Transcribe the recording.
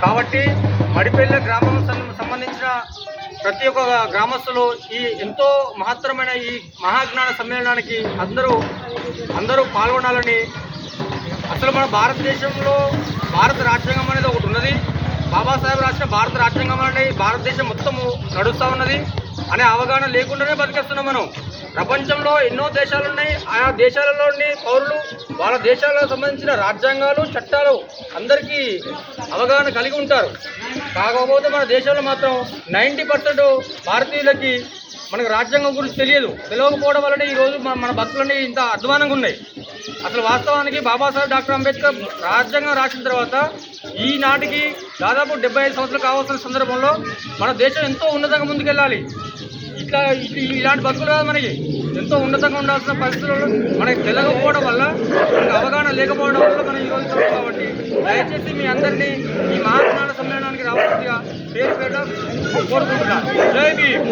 కాబట్టి మడిపల్లి గ్రామం సం- సంబంధించిన ప్రతి ఒక్క గ్రామస్తులు ఈ ఎంతో మహత్తరమైన ఈ మహాజ్ఞాన సమ్మేళనానికి అందరూ అందరూ పాల్గొనాలని అసలు మన భారతదేశంలో భారత రాజ్యాంగం అనేది ఒకటి ఉన్నది. బాబాసాహెబ్ రాసిన భారత రాజ్యాంగం అనేది భారతదేశం మొత్తము నడుస్తూ ఉన్నది. అనే అవగాహన లేకుండానే బతికేస్తున్నాం మనం. ప్రపంచంలో ఎన్నో దేశాలు ఉన్నాయి ఆయా దేశాలలోని పౌరులు వాళ్ళ దేశాలకు సంబంధించిన రాజ్యాంగాలు చట్టాలు అందరికీ అవగాహన కలిగి ఉంటారు. కాకపోతే మన దేశంలో మాత్రం నైంటీ పర్సెంట్ భారతీయులకి మనకు రాజ్యాంగం గురించి తెలియదు. తెలియకపోవడం వల్లనే ఈరోజు మన మన బతుకులన్నీ ఇంత అధ్వానంగా ఉన్నాయి. అసలు వాస్తవానికి బాబాసాహెబ్ డాక్టర్ అంబేద్కర్ రాజ్యాంగం రాసిన తర్వాత ఈనాటికి దాదాపు డెబ్బై ఐదు సంవత్సరాలు కావాల్సిన సందర్భంలో మన దేశం ఎంతో ఉన్నతంగా ముందుకెళ్ళాలి. ఇట్లా ఇలాంటి బతుకులు కాదు మనకి. ఎంతో ఉన్నతంగా ఉండాల్సిన పరిస్థితుల్లో మనకి తెలియకపోవడం వల్ల అవగాహన లేకపోవడం వల్ల మనం ఈరోజు చూస్తాం కాబట్టి దయచేసి మీ అందరినీ ఈ మహాత్మాల సమ్మేళనానికి రావాల్సిందిగా పేరు పేరు కోరుకుంటున్నాను. జై భీమ్!